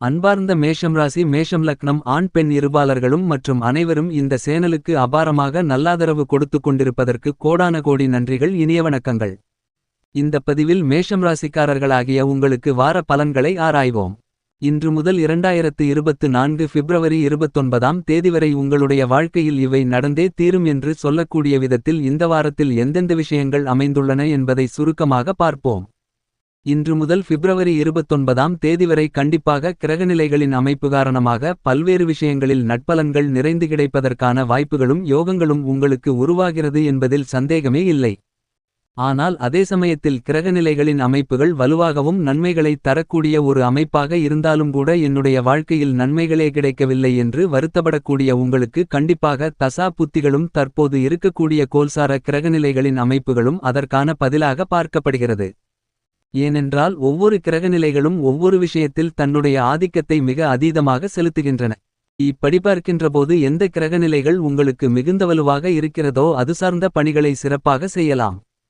அன்பார்ந்த மேஷம் ராசி மேஷம் லக்னம் ஆண் பெண் இருபாளர்களும் மற்றும் அனைவரும் இந்த சேனலுக்கு அபாரமாக நல்லாதரவு கொடுத்துக் கொண்டிருப்பதற்கு கோடான கோடி நன்றிகள் இனிய வணக்கங்கள். இந்த பதிவில் மேஷம் ராசிக்காரர்களாகிய உங்களுக்கு வார பலன்களை ஆராய்வோம். இன்று முதல் இரண்டாயிரத்து இருபத்து நான்கு பிப்ரவரி இருபத்தொன்பதாம் தேதி வரை உங்களுடைய வாழ்க்கையில் இவை நடந்தே தீரும் என்று சொல்லக்கூடிய விதத்தில் இந்த வாரத்தில் எந்தெந்த விஷயங்கள் அமைந்துள்ளன என்பதை சுருக்கமாக பார்ப்போம். இன்று முதல் பிப்ரவரி இருபத்தொன்பதாம் தேதி வரை கண்டிப்பாக கிரகநிலைகளின் அமைப்பு காரணமாக பல்வேறு விஷயங்களில் நட்பலன்கள் நிறைந்து கிடைப்பதற்கான வாய்ப்புகளும் யோகங்களும் உங்களுக்கு உருவாகிறது என்பதில் சந்தேகமே இல்லை. ஆனால் அதே சமயத்தில் கிரகநிலைகளின் அமைப்புகள் வலுவாகவும் நன்மைகளை தரக்கூடிய ஒரு அமைப்பாக இருந்தாலும் கூட என்னுடைய வாழ்க்கையில் நன்மைகளே கிடைக்கவில்லை என்று வருத்தப்படக்கூடிய உங்களுக்கு கண்டிப்பாக தசா புத்திகளும் தற்போது இருக்கக்கூடிய கோல்சார கிரகநிலைகளின் அமைப்புகளும் அதற்கான பதிலாக பார்க்கப்படுகிறது. ஏனென்றால் ஒவ்வொரு கிரகநிலைகளும் ஒவ்வொரு விஷயத்தில் தன்னுடைய ஆதிக்கத்தை மிக அதீதமாக செலுத்துகின்றன. இப்படி பார்க்கின்றபோது எந்த கிரகநிலைகள் உங்களுக்கு மிகுந்த வலுவாக இருக்கிறதோ அது சார்ந்த பணிகளை சிறப்பாக செய்யலாம்.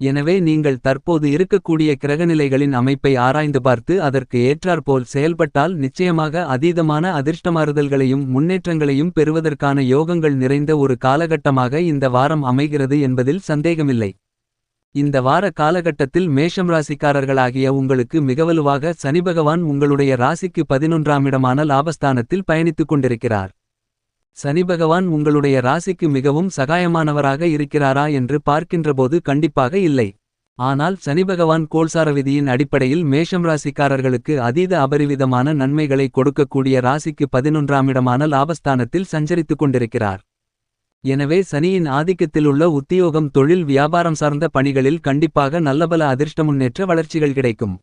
எனவே நீங்கள் தற்போது இருக்கக்கூடிய கிரகநிலைகளின் அமைப்பை ஆராய்ந்து பார்த்து அதற்கு ஏற்றாற்போல் செயல்பட்டால் நிச்சயமாக அதீதமான அதிர்ஷ்டமாறுதல்களையும் முன்னேற்றங்களையும் பெறுவதற்கான யோகங்கள் நிறைந்த ஒரு காலகட்டமாக இந்த வாரம் அமைகிறது என்பதில் சந்தேகமில்லை. இந்த வார காலகட்டத்தில் மேஷம் ராசிக்காரர்களாகிய உங்களுக்கு மிகவலுவாக சனிபகவான் உங்களுடைய ராசிக்கு பதினொன்றாம் இடமான லாபஸ்தானத்தில் பயணித்துக் கொண்டிருக்கிறார். சனி பகவான் உங்களுடைய ராசிக்கு மிகவும் சகாயமானவராக இருக்கிறாரா என்று பார்க்கின்றபோது கண்டிப்பாக இல்லை. ஆனால் சனிபகவான் கோல்சார விதியின் அடிப்படையில் மேஷம் ராசிக்காரர்களுக்கு அதீத அபரிவிதமான நன்மைகளை கொடுக்கக்கூடிய ராசிக்கு பதினொன்றாம் இடமான லாபஸ்தானத்தில் சஞ்சரித்துக் கொண்டிருக்கிறார். எனவே சனியின் ஆதிக்கத்திலுள்ள உத்தியோகம் தொழில் வியாபாரம் சார்ந்த பணிகளில் கண்டிப்பாக நல்லபல அதிர்ஷ்ட முன்னேற்ற வளர்ச்சிகள் கிடைக்கும்.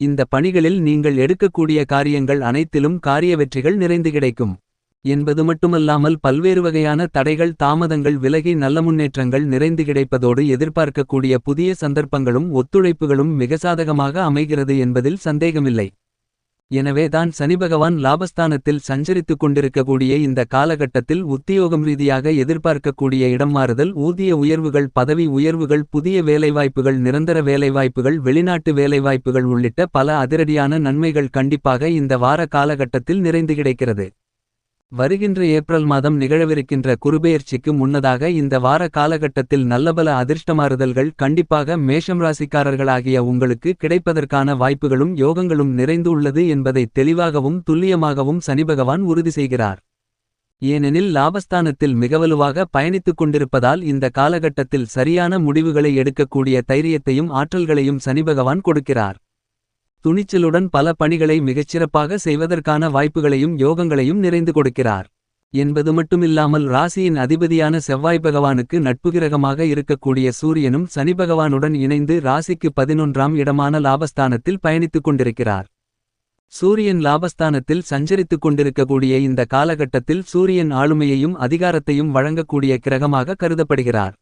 இந்த பணிகளில் நீங்கள் எடுக்கக்கூடிய காரியங்கள் அனைத்திலும் காரிய வெற்றிகள் நிறைந்து கிடைக்கும். என்பது மட்டுமல்லாமல் பல்வேறு வகையான தடைகள் தாமதங்கள் விலகி நல்ல முன்னேற்றங்கள் நிறைந்து கிடைப்பதோடு எதிர்பார்க்கக்கூடிய புதிய சந்தர்ப்பங்களும் ஒத்துழைப்புகளும் மிக சாதகமாக அமைகிறது என்பதில் சந்தேகமில்லை. எனவே தான் சனிபகவான் லாபஸ்தானத்தில் சஞ்சரித்துக் கொண்டிருக்கக்கூடிய இந்த காலகட்டத்தில் உத்தியோகம் ரீதியாக எதிர்பார்க்கக்கூடிய இடம் மாறுதல் ஊதிய உயர்வுகள் பதவி உயர்வுகள் புதிய வேலைவாய்ப்புகள் நிரந்தர வேலைவாய்ப்புகள் வெளிநாட்டு வேலைவாய்ப்புகள் உள்ளிட்ட பல அதிரடியான நன்மைகள் கண்டிப்பாக இந்த வார காலகட்டத்தில் நிறைந்து கிடைக்கிறது. வருகின்ற ஏப்ரல் மாதம் நிகழவிருக்கின்ற குருபெயர்ச்சிக்கு முன்னதாக இந்த வார காலகட்டத்தில் நல்லபல அதிர்ஷ்டமாறுதல்கள் கண்டிப்பாக மேஷம் ராசிக்காரர்களாகிய உங்களுக்கு கிடைப்பதற்கான வாய்ப்புகளும் யோகங்களும் நிறைந்து உள்ளது என்பதை தெளிவாகவும் துல்லியமாகவும் சனிபகவான் உறுதி செய்கிறார். ஏனெனில் லாபஸ்தானத்தில் மிகவலுவாக பயணித்துக் கொண்டிருப்பதால் இந்த காலகட்டத்தில் சரியான முடிவுகளை எடுக்கக்கூடிய தைரியத்தையும் ஆற்றல்களையும் சனிபகவான் கொடுக்கிறார். துணிச்சலுடன் பல பணிகளை மிகச்சிறப்பாக செய்வதற்கான வாய்ப்புகளையும் யோகங்களையும் நிறைந்து கொடுக்கிறார். என்பது மட்டுமில்லாமல் ராசியின் அதிபதியான செவ்வாய் பகவானுக்கு நட்புகிரகமாக இருக்கக்கூடிய சூரியனும் சனி பகவானுடன் இணைந்து ராசிக்கு பதினொன்றாம் இடமான லாபஸ்தானத்தில் பயணித்துக் கொண்டிருக்கிறார். சூரியன் லாபஸ்தானத்தில் சஞ்சரித்துக் கொண்டிருக்கக்கூடிய இந்த காலகட்டத்தில் சூரியன் ஆளுமையையும் அதிகாரத்தையும் வழங்கக்கூடிய கிரகமாக கருதப்படுகிறார்.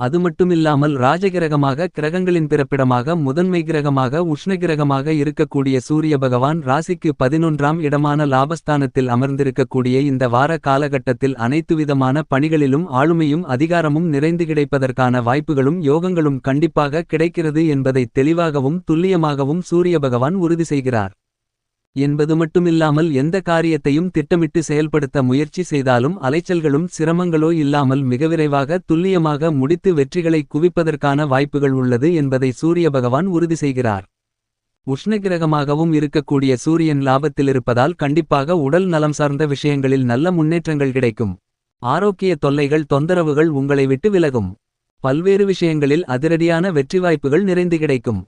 அது மட்டுமில்லாமல் ராஜகிரகமாக கிரகங்களின் பிறப்பிடமாக முதன்மை கிரகமாக உஷ்ணகிரகமாக இருக்கக்கூடிய சூரிய பகவான் ராசிக்கு பதினொன்றாம் இடமான லாபஸ்தானத்தில் அமர்ந்திருக்கக்கூடிய இந்த வார காலகட்டத்தில் அனைத்துவிதமான பணிகளிலும் ஆளுமையும் அதிகாரமும் நிறைந்து கிடைப்பதற்கான வாய்ப்புகளும் யோகங்களும் கண்டிப்பாக கிடைக்கிறது என்பதை தெளிவாகவும் துல்லியமாகவும் சூரிய பகவான் உறுதி செய்கிறார். என்பது மட்டுமில்லாமல் எந்த காரியத்தையும் திட்டமிட்டு செயல்படுத்த முயற்சி செய்தாலும் அலைச்சல்களும் சிரமங்களோ இல்லாமல் மிக விரைவாக துல்லியமாக முடித்து வெற்றிகளை குவிப்பதற்கான வாய்ப்புகள் உள்ளது என்பதை சூரிய பகவான் உறுதி செய்கிறார். உஷ்ணகிரகமாகவும் இருக்கக்கூடிய சூரியன் லாபத்திலிருப்பதால் கண்டிப்பாக உடல் நலம் சார்ந்த விஷயங்களில் நல்ல முன்னேற்றங்கள் கிடைக்கும். ஆரோக்கிய தொல்லைகள் தொந்தரவுகள் உங்களை விட்டு விலகும். பல்வேறு விஷயங்களில் அதிரடியான வெற்றி வாய்ப்புகள் நிறைந்து கிடைக்கும்.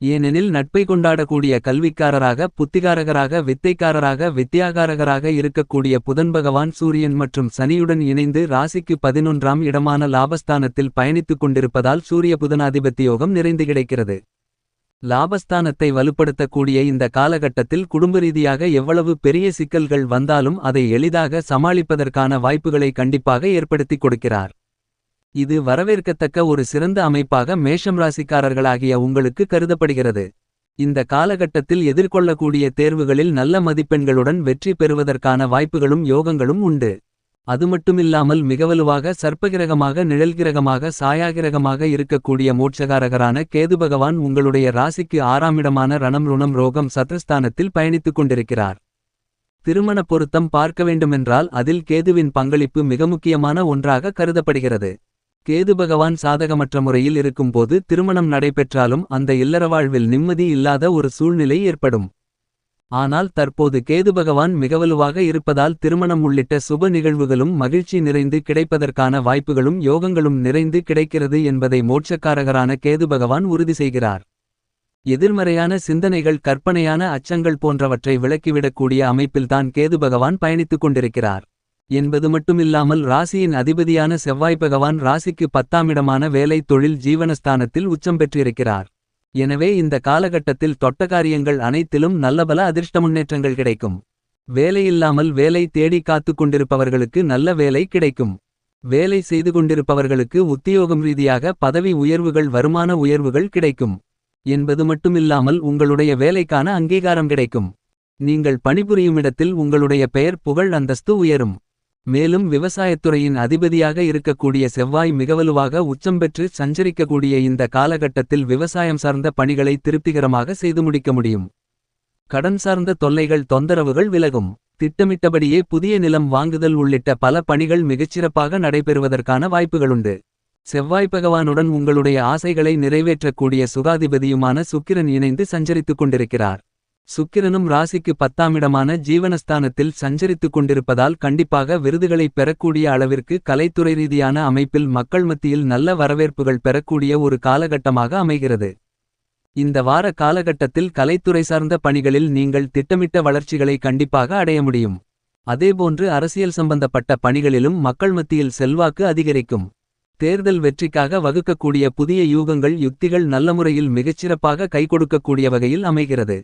ஏனெனில் நட்பை கொண்டாடக்கூடிய கல்விக்காரராக புத்திகாரகராக வித்தைக்காரராக வித்தியாகாரகராக இருக்கக்கூடிய புதன் பகவான் சூரியன் மற்றும் சனியுடன் இணைந்து ராசிக்கு பதினொன்றாம் இடமான லாபஸ்தானத்தில் பயணித்துக் கொண்டிருப்பதால் சூரிய புதனாதிபத்தியோகம் நிறைந்து கிடைக்கிறது. லாபஸ்தானத்தை வலுப்படுத்தக்கூடிய இந்த காலகட்டத்தில் குடும்ப ரீதியாக எவ்வளவு பெரிய சிக்கல்கள் வந்தாலும் அதை எளிதாக சமாளிப்பதற்கான வாய்ப்புகளை கண்டிப்பாக ஏற்படுத்திக் கொடுக்கிறார். இது வரவேற்கத்தக்க ஒரு சிறந்த அமைப்பாக மேஷம் ராசிக்காரர்களாகிய உங்களுக்கு கருதப்படுகிறது. இந்த காலகட்டத்தில் எதிர்கொள்ளக்கூடிய தேர்வுகளில் நல்ல மதிப்பெண்களுடன் வெற்றி பெறுவதற்கான வாய்ப்புகளும் யோகங்களும் உண்டு. அது மட்டுமில்லாமல் மிகவலுவாக சர்ப்பகிரகமாக நிழல்கிரகமாக சாயாகிரகமாக இருக்கக்கூடிய மோட்சகாரகரான கேது பகவான் உங்களுடைய ராசிக்கு ஆறாமிடமான ரணம் ருணம் ரோகம் சத்ரஸ்தானத்தில் பயணித்துக் கொண்டிருக்கிறார். திருமண பொருத்தம் பார்க்க வேண்டுமென்றால் அதில் கேதுவின் பங்களிப்பு மிக முக்கியமான ஒன்றாக கருதப்படுகிறது. கேது பகவான் சாதகமற்ற முறையில் இருக்கும்போது திருமணம் நடைபெற்றாலும் அந்த இல்லற வாழ்வில் நிம்மதி இல்லாத ஒரு சூழ்நிலை ஏற்படும். ஆனால் தற்போது கேது பகவான் மிகவலுவாக இருப்பதால் திருமணம் உள்ளிட்ட சுப நிகழ்வுகளும் மகிழ்ச்சி நிறைந்து கிடைப்பதற்கான வாய்ப்புகளும் யோகங்களும் நிறைந்து கிடைக்கிறது என்பதை மோட்சக்காரகரான கேது பகவான் உறுதி செய்கிறார். எதிர்மறையான சிந்தனைகள் கற்பனையான அச்சங்கள் போன்றவற்றை விலக்கிவிடக்கூடிய அமைப்பில்தான் கேது பகவான் பயணித்துக் கொண்டிருக்கிறார். என்பது மட்டுமில்லாமல் ராசியின் அதிபதியான செவ்வாய் பகவான் ராசிக்கு பத்தாமிடமான வேலை தொழில் ஜீவனஸ்தானத்தில் உச்சம் பெற்றிருக்கிறார். எனவே இந்த காலகட்டத்தில் தொட்டகாரியங்கள் அனைத்திலும் நல்லபல அதிர்ஷ்ட முன்னேற்றங்கள் கிடைக்கும் வேலையில்லாமல் வேலை தேடி காத்துக் கொண்டிருப்பவர்களுக்கு நல்ல வேலை கிடைக்கும். வேலை செய்து கொண்டிருப்பவர்களுக்கு உத்தியோகம் ரீதியாக பதவி உயர்வுகள் வருமான உயர்வுகள் கிடைக்கும். என்பது மட்டுமில்லாமல் உங்களுடைய வேலைக்கான அங்கீகாரம் கிடைக்கும். நீங்கள் பணிபுரியும் இடத்தில் உங்களுடைய பெயர் புகழ் அந்தஸ்து உயரும். மேலும் விவசாயத்துறையின் அதிபதியாக இருக்கக்கூடிய செவ்வாய் மிகவலுவாக உச்சம் பெற்று சஞ்சரிக்கக்கூடிய இந்த காலகட்டத்தில் விவசாயம் சார்ந்த பணிகளை திருப்திகரமாக செய்து முடிக்க முடியும். கடன் சார்ந்த தொல்லைகள் தொந்தரவுகள் விலகும். திட்டமிட்டபடியே புதிய நிலம் வாங்குதல் உள்ளிட்ட பல பணிகள் மிகச்சிறப்பாக நடைபெறுவதற்கான வாய்ப்புகளுண்டு. செவ்வாய் பகவானுடன் உங்களுடைய ஆசைகளை நிறைவேற்றக்கூடிய சுகாதிபதியுமான சுக்கிரன் இணைந்து சஞ்சரித்துக் கொண்டிருக்கிறார். சுக்கிரனும் ராசிக்கு பத்தாமிடமான ஜீவனஸ்தானத்தில் சஞ்சரித்துக் கொண்டிருப்பதால் கண்டிப்பாக விருதுகளைப் பெறக்கூடிய அளவிற்கு கலைத்துறை ரீதியான அமைப்பில் மக்கள் மத்தியில் நல்ல வரவேற்புகள் பெறக்கூடிய ஒரு காலகட்டமாக அமைகிறது. இந்த வார காலகட்டத்தில் கலைத்துறை சார்ந்த பணிகளில் நீங்கள் திட்டமிட்ட வளர்ச்சிகளை கண்டிப்பாக அடைய முடியும். அதேபோன்று அரசியல் சம்பந்தப்பட்ட பணிகளிலும் மக்கள் மத்தியில் செல்வாக்கு அதிகரிக்கும். தேர்தல் வெற்றிக்காக வகுக்கக்கூடிய புதிய யூகங்கள் யுக்திகள் நல்ல முறையில் மிகச்சிறப்பாக கைகொடுக்கக்கூடிய வகையில் அமைகிறது.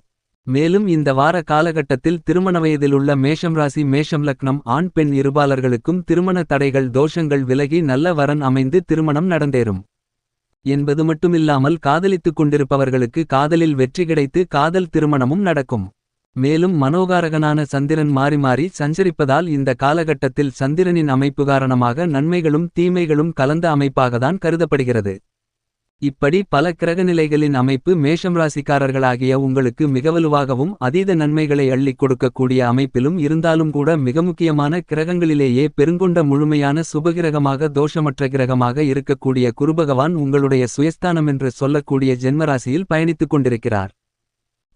மேலும் இந்த வார காலகட்டத்தில் திருமண வயதிலுள்ள மேஷம் ராசி மேஷம் லக்னம் ஆண் பெண் இருபாளர்களுக்கும் திருமண தடைகள் தோஷங்கள் விலகி நல்ல வரன் அமைந்து திருமணம் நடந்தேறும். என்பது மட்டுமில்லாமல் காதலித்துக் கொண்டிருப்பவர்களுக்கு காதலில் வெற்றி கிடைத்து காதல் திருமணமும் நடக்கும். மேலும் மனோகாரகனான சந்திரன் மாறி மாறி சஞ்சரிப்பதால் இந்த காலகட்டத்தில் சந்திரனின் அமைப்பு காரணமாக நன்மைகளும் தீமைகளும் கலந்த அமைப்பாகத்தான் கருதப்படுகிறது. இப்படி பல கிரகநிலைகளின் அமைப்பு மேஷம் ராசிக்காரர்களாகிய உங்களுக்கு மிகவலுவாகவும் அதீத நன்மைகளை அள்ளிக் கொடுக்கக்கூடிய அமைப்பிலும் இருந்தாலும் கூட மிக முக்கியமான கிரகங்களிலேயே பெருங்கொண்ட முழுமையான சுபகிரகமாக தோஷமற்ற கிரகமாக இருக்கக்கூடிய குருபகவான் உங்களுடைய சுயஸ்தானம் என்று சொல்லக்கூடிய ஜென்மராசியில் பயணித்துக் கொண்டிருக்கிறார்.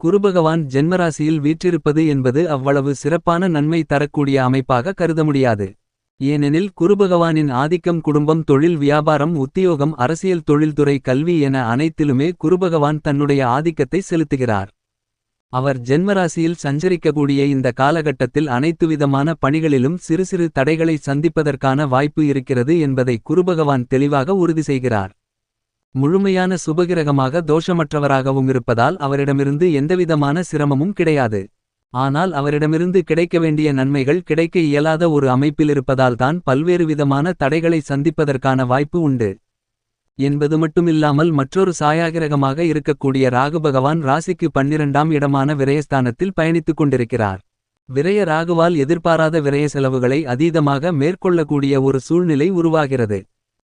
குருபகவான் ஜென்மராசியில் வீற்றிருப்பது என்பது அவ்வளவு சிறப்பான நன்மை தரக்கூடிய அமைப்பாக கருத முடியாது. ஏனெனில் குருபகவானின் ஆதிக்கம் குடும்பம் தொழில் வியாபாரம் உத்தியோகம் அரசியல் தொழில்துறை கல்வி என அனைத்திலுமே குருபகவான் தன்னுடைய ஆதிக்கத்தை செலுத்துகிறார். அவர் ஜென்மராசியில் சஞ்சரிக்கக்கூடிய இந்த காலகட்டத்தில் அனைத்துவிதமான பணிகளிலும் சிறு சிறு தடைகளை சந்திப்பதற்கான வாய்ப்பு இருக்கிறது என்பதை குருபகவான் தெளிவாக உறுதி செய்கிறார். முழுமையான சுபகிரகமாக தோஷமற்றவராகவும் இருப்பதால் அவரிடமிருந்து எந்தவிதமான சிரமமும் கிடையாது. ஆனால் அவரிடமிருந்து கிடைக்க வேண்டிய நன்மைகள் கிடைக்க இயலாத ஒரு அமைப்பிலிருப்பதால் தான் பல்வேறு விதமான தடைகளை சந்திப்பதற்கான வாய்ப்பு உண்டு. என்பது மட்டுமில்லாமல் மற்றொரு சாயாகிரகமாக இருக்கக்கூடிய ராகு பகவான் ராசிக்கு பன்னிரண்டாம் இடமான விரயஸ்தானத்தில் பயணித்துக் கொண்டிருக்கிறார். விரய ராகுவால் எதிர்பாராத விரய செலவுகளை அதீதமாக மேற்கொள்ளக்கூடிய ஒரு சூழ்நிலை உருவாகிறது.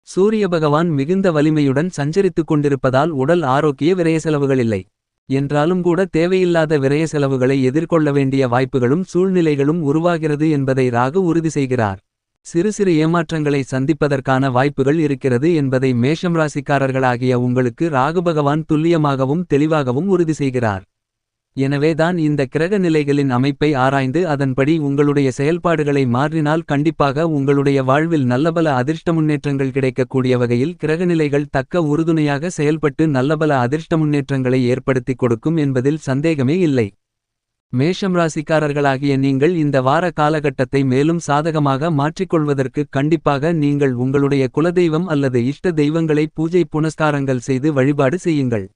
சூரிய பகவான் மிகுந்த வலிமையுடன் சஞ்சரித்துக் கொண்டிருப்பதால் உடல் ஆரோக்கிய விரய செலவுகள் இல்லை. என்றாலும் கூட தேவையில்லாத விரய செலவுகளை எதிர்கொள்ள வேண்டிய வாய்ப்புகளும் சூழ்நிலைகளும் உருவாகிறது என்பதை ராகு உறுதி செய்கிறார். சிறு சிறு ஏமாற்றங்களை சந்திப்பதற்கான வாய்ப்புகள் இருக்கிறது என்பதை மேஷம் ராசிக்காரர்களாகிய உங்களுக்கு ராகு பகவான் துல்லியமாகவும் தெளிவாகவும் உறுதி செய்கிறார். எனவேதான் இந்த கிரக நிலைகளின் அமைப்பை ஆராய்ந்து அதன்படி உங்களுடைய செயல்பாடுகளை மாற்றினால் கண்டிப்பாக உங்களுடைய வாழ்வில் நல்லபல அதிர்ஷ்ட முன்னேற்றங்கள் கிடைக்கக்கூடிய வகையில் கிரகநிலைகள் தக்க உறுதுணையாக செயல்பட்டு நல்லபல அதிர்ஷ்ட முன்னேற்றங்களை ஏற்படுத்திக் கொடுக்கும் என்பதில் சந்தேகமே இல்லை. மேஷம் ராசிக்காரர்களாகிய நீங்கள் இந்த வார காலகட்டத்தை மேலும் சாதகமாக மாற்றிக்கொள்வதற்கு கண்டிப்பாக நீங்கள் உங்களுடைய குலதெய்வம் அல்லது இஷ்ட தெய்வங்களை பூஜை புனஸ்காரங்கள் செய்து வழிபாடு செய்யுங்கள்.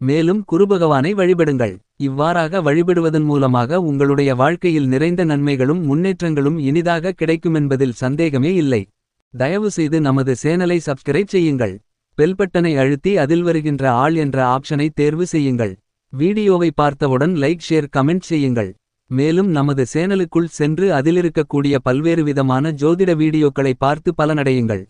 மேலும் குருபகவானை வழிபடுங்கள். இவ்வாறாக வழிபடுவதன் மூலமாக உங்களுடைய வாழ்க்கையில் நிறைந்த நன்மைகளும் முன்னேற்றங்களும் இனிதாக கிடைக்குமென்பதில் சந்தேகமே இல்லை. தயவு செய்து நமது சேனலை சப்ஸ்கிரைப் செய்யுங்கள். பெல்பட்டனை அழுத்தி அதில் வருகின்ற ஆள் என்ற ஆப்ஷனை தேர்வு செய்யுங்கள். வீடியோவை பார்த்தவுடன் லைக் ஷேர் கமெண்ட் செய்யுங்கள். மேலும் நமது சேனலுக்குள் சென்று அதிலிருக்கக்கூடிய பல்வேறு விதமான ஜோதிட வீடியோக்களை பார்த்து பலனடையுங்கள்.